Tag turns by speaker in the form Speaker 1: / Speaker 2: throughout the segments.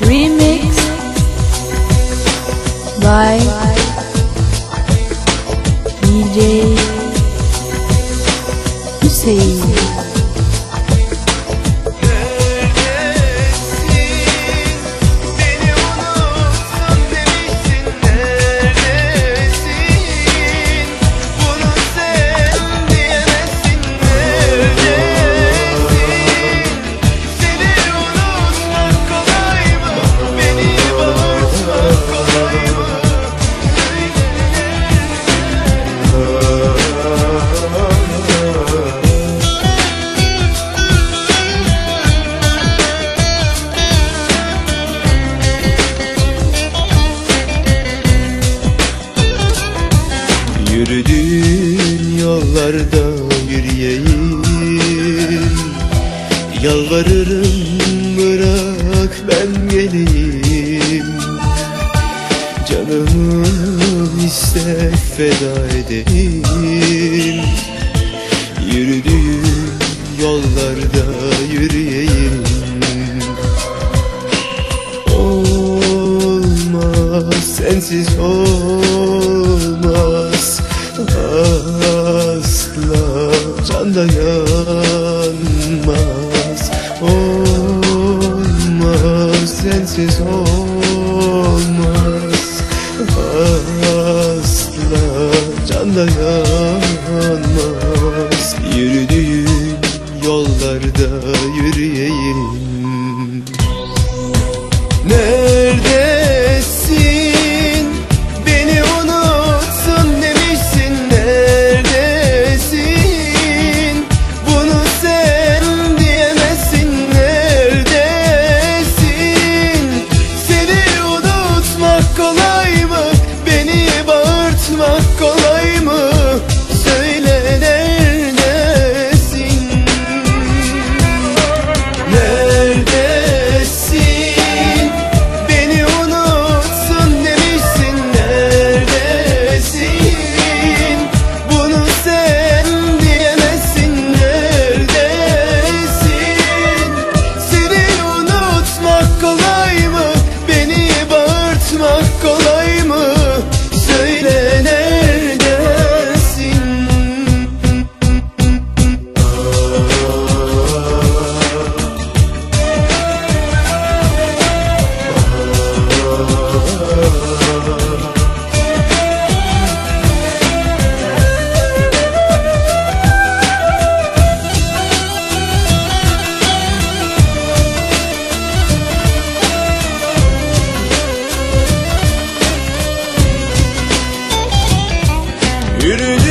Speaker 1: Remix by DJ
Speaker 2: yollarda yürüyeyim. Yalvarırım bırak ben geleyim. Canımı iste feda edeyim. Yürüdüğün yollarda yürüyeyim. Olmaz sensiz olmaz dayanmaz. Olmaz sensiz olmaz. Asla can dayanmaz. Yürüdüğün yollarda yürüyeyim Yürüdüğüm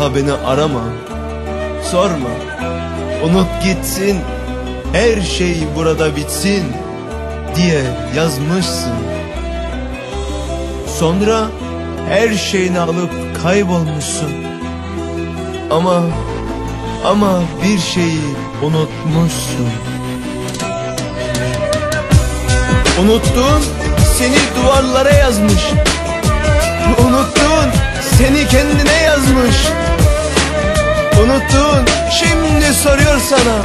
Speaker 2: daha beni arama Sorma. Unut gitsin Her şey burada bitsin Diye yazmışsın. Sonra her şeyini alıp kaybolmuşsun. Ama Ama bir şeyi unutmuşsun. Unuttun seni duvarlara yazmış. Unuttun seni kendine yazmış Unuttun şimdi soruyor sana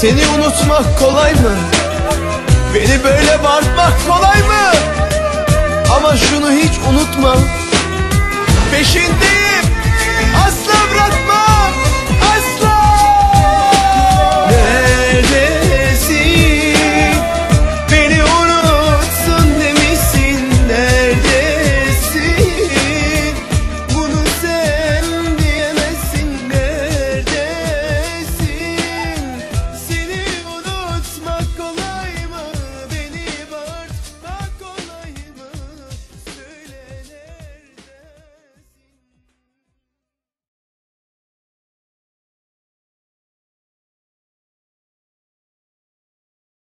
Speaker 2: Seni unutmak kolay mı? Beni böyle bağırtmak kolay mı? Ama şunu hiç unutma Peşindeyim Asla bırakma